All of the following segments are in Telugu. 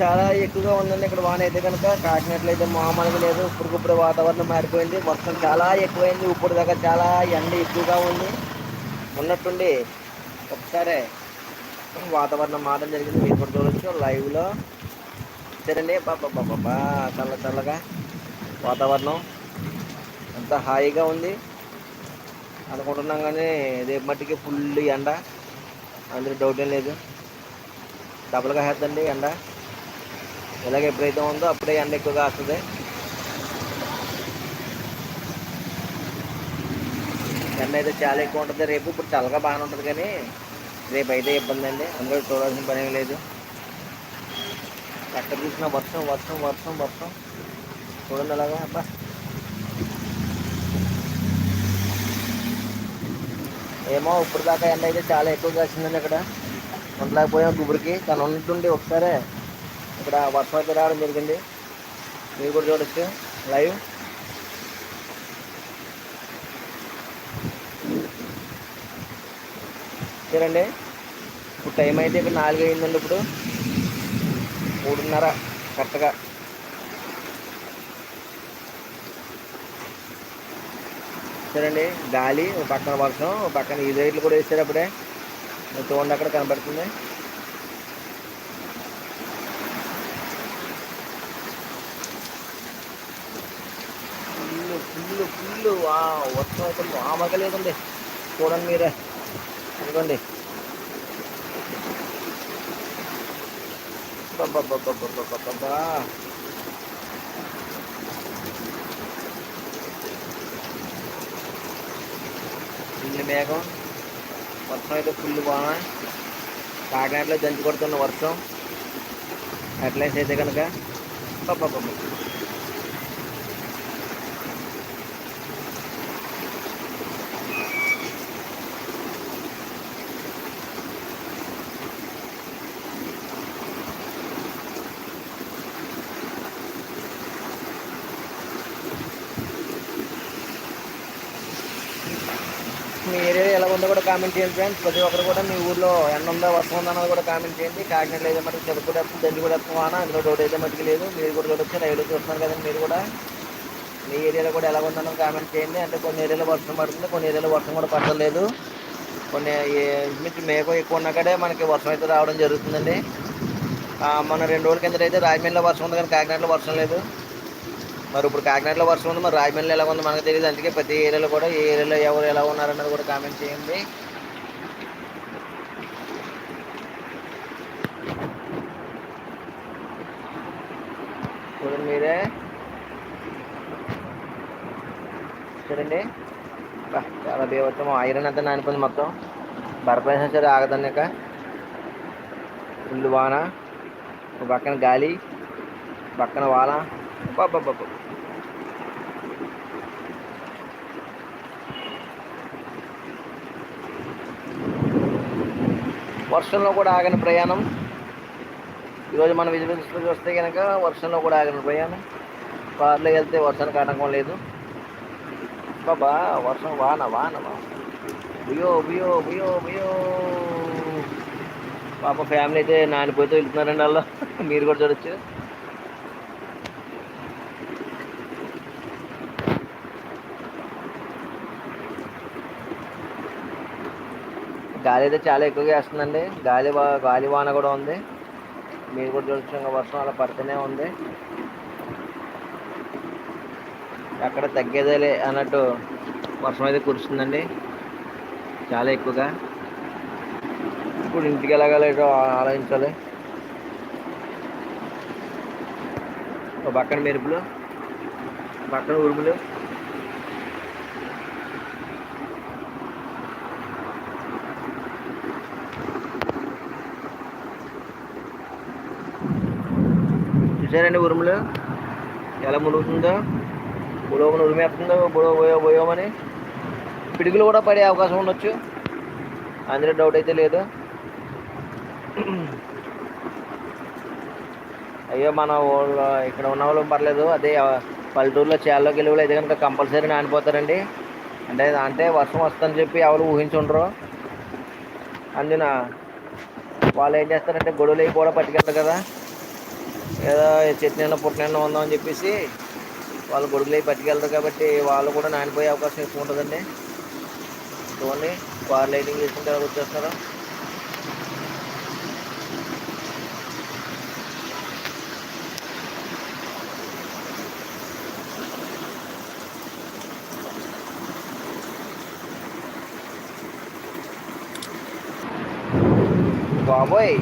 చాలా ఎక్కువగా ఉందండి ఇక్కడ వాన అయితే కనుక. కాకినట్ల అయితే మామలుగా లేదు. ఇప్పుడుకిప్పుడు వాతావరణం మారిపోయింది. వర్షం చాలా ఎక్కువైంది. ఇప్పుడు దాకా చాలా ఎండ ఎక్కువగా ఉంది. ఉన్నట్టుండి ఒకసారి వాతావరణం మారడం జరిగింది. మీరు కూడా చూడవచ్చు లైవ్లో సరేండి బాబా బాబా చల్ల చల్లగా వాతావరణం ఎంత హాయిగా ఉంది. అనుకుంటున్నాం కానీ రేపు మట్టికి ఫుల్ ఎండ. అందులో డౌట్ ఏం లేదు. డబుల్గా వేద్దండి ఎండ. ఇలాగ ఎప్పుడైతే ఉందో అప్పుడే ఎండ ఎక్కువగా వస్తుంది. ఎండ అయితే చాలా ఎక్కువ ఉంటుంది. రేపు ఇప్పుడు చల్లగా బాగానే ఉంటుంది కానీ రేపు అయితే ఇబ్బంది అండి. అందులో చూడాల్సిన పని ఏం లేదు. ఎక్కడ చూసినా వర్షం వర్షం వర్షం వర్షం. చూడండి అలాగా అబ్బా. ఏమో ఇప్పుడు దాకా ఎండ అయితే చాలా ఎక్కువగా వచ్చిందండి ఇక్కడ. ఉండలేకపోయాం గుబురికి. తను ఉన్నట్టుండి ఒకసారి ఇక్కడ వర్షం అయితే రావడం జరిగింది. మీరు కూడా చూడొచ్చు. లైవ్ చూడండి. ఇప్పుడు టైం అయితే ఇక్కడ నాలుగు అయిందండి ఇప్పుడు. మూడున్నర కరెక్ట్గా చూడండి గాలి ఒక పక్కన వర్షం ఒక పక్కన ఈ లైట్లు కూడా వేసారు అప్పుడే. చూడండి అక్కడ కనబడుతుంది. ఫుల్ ఫుల్ వర్షం అయితే మామూలుగా లేదండి చూడండి మీరే. ఇదిగోండి. బాబా ఫుల్ మేఘం. వర్షం అయితే ఫుల్ బాగా. కాకినాడలో దంచి కొడుతున్న వర్షం. హెడ్లైన్స్ అయితే కనుక. బాబా మీ ఏరియా ఎలా ఉందో కూడా కామెంట్ చేయండి ఫ్రెండ్స్ ప్రతి ఒక్కరు కూడా మీ ఊర్లో ఎండ ఉందా వర్షం ఉందా అన్నది కూడా కామెంట్ చేయండి. కాకినాడలో అయితే మటుకు చెరుకు కూడా వస్తుంది దండి కూడా వస్తుంది వాన అందులో డౌట్ అయితే మటుకు లేదు. మీరు కూడా చూడొచ్చు రైడ్ చూస్తున్నారు కదండి మీరు కూడా. మీ ఏరియాలో కూడా ఎలా ఉందన్నది కామెంట్ చేయండి. అంటే కొన్ని ఏరియాలో వర్షం పడుతుంది కొన్ని ఏరియాలో వర్షం కూడా పడలేదు కొన్ని ఇంచుమించు మేఘం ఎక్కువ ఉన్నా కడే మనకి వర్షం అయితే రావడం జరుగుతుందండి. మన రెండు రోజుల కింద అయితే రాజమండ్రిలో వర్షం ఉంది కానీ కాకినాడలో వర్షం లేదు. మరి ఇప్పుడు కాకినాడలో వర్షం ఉంది మరి రాజమండ్రిలో ఎలా ఉంది మనకు తెలియదు అందుకే ప్రతి ఏరియాలో కూడా ఏ ఏరియాలో ఎవరు ఎలా ఉన్నారన్నది కూడా కామెంట్ చేయండి. చూడండి మీరే. చూడండి. చాలా బేవచ్చం ఐరన్ అంతా నానిపోయింది మొత్తం. బరపేసిన సరే ఆగదండి ఇక. ఫుల్ వాన. ఒక పక్కన గాలి పక్కన వాన. బాబా వర్షంలో కూడా ఆగని ప్రయాణం. ఈరోజు మన విజువల్స్లో చూస్తే కనుక వర్షంలో కూడా ఆగని ప్రయాణం. కార్లో వెళ్తే వర్షానికి ఆటంకం లేదు. బాబా వర్షం వాన వాన బియో బియో బియో బియో పాప ఫ్యామిలీ అయితే నానిపోతే వెళ్తున్నారండి వాళ్ళు. మీరు కూడా చూడొచ్చు. గాలి అయితే చాలా ఎక్కువగా వేస్తుందండి. గాలి వా- గాలి వాన కూడా ఉంది. మీరు కూడా చూడొచ్చు వర్షం అలా పడుతూనే ఉంది. ఎక్కడ తగ్గేదేలే అన్నట్టు వర్షం అయితే కురుస్తుందండి. చాలా ఎక్కువగా. ఇప్పుడు ఇంటికి ఎలాగలేదో ఆలోచించాలి. ఒక పక్కన మెరుపులు పక్కన ఉరుములు. చూసారండి ఉరుములు. ఎలా మునుగుతుందో. బుడోమని ఉరిమేస్తుందో గొడవ పోయో పోయోమని. పిడుగులు కూడా పడే అవకాశం ఉండొచ్చు. అందులో డౌట్ అయితే లేదు. అయ్యో మన ఇక్కడ ఉన్న వాళ్ళు పర్లేదు. అదే పల్లెటూరులో చేల్లో గెలువులు అయితే కనుక కంపల్సరీ నానిపోతారండి. అంటే అంటే వర్షం వస్తుందని చెప్పి ఎవరు ఊహించుండ్రు. అందున వాళ్ళు ఏం చేస్తారంటే గొడవలు అవి కూడా పట్టుకెళ్తారు కదా. ఏదో చెట్టు పుట్టినైనా ఉందామని ఉందాం అని చెప్పేసి వాళ్ళు గొడుగులు పట్టుకెళ్తారు కాబట్టి వాళ్ళు కూడా నానిపోయే అవకాశం ఎక్కువ ఉంటుందండి. చూడండి కార్ లైటింగ్ చేసుకుంటే ఎలా వచ్చేస్తారు బాబోయ్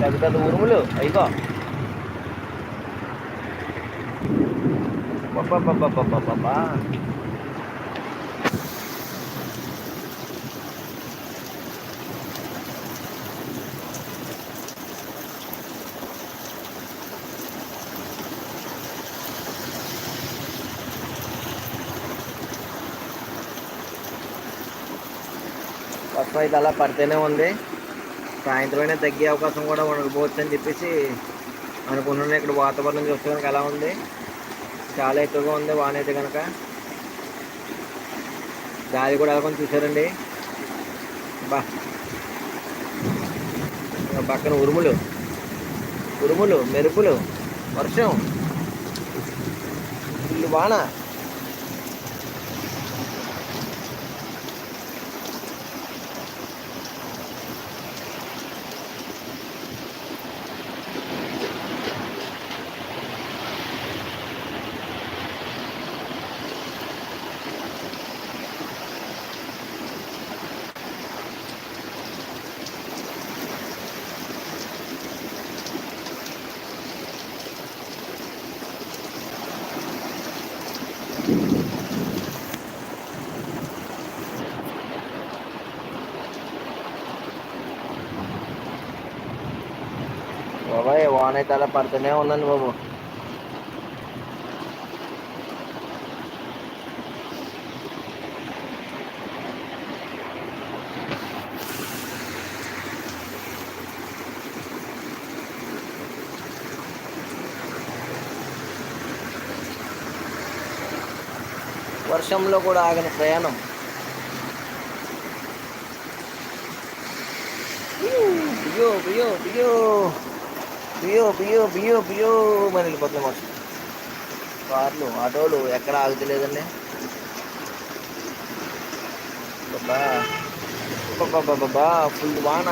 పెద్ద పెద్ద ఉరుములు అయిపో బాబా వర్షం అయితే అలా పడితేనే ఉంది. సాయంత్రం అయినా తగ్గే అవకాశం కూడా ఉండకపోవచ్చు అని చెప్పేసి అనుకున్నాను ఇక్కడ వాతావరణం చూస్తే కనుక ఎలా ఉంది? చాలా ఎక్కువగా ఉంది వాన అయితే కనుక గాలి కూడా ఎలా కొంచెం చూసారండి బా పక్కన ఉరుములు. ఉరుములు మెరుపులు వర్షం. ఇల్లు వాన. బాబాయ్ వాన అయితే అలా పడుతూనే ఉందండి బాబు. వర్షంలో కూడా ఆగిన ప్రయాణం. బియో బియో బియో బియో బియో బియో బియో మరి వెళ్ళిపోతుంది కార్లు ఆటోలు ఎక్కడ ఆగుతలేదండి బాబా బాబా ఫుల్ వాన.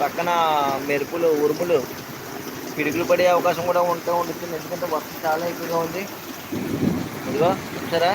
పక్కన మెరుపులు ఉరుములు. పిడుగులు పడే అవకాశం కూడా ఉంటూ ఉంటుంది ఎందుకంటే వర్షం చాలా ఎక్కువగా ఉంది. ఇదిగో చూసారా?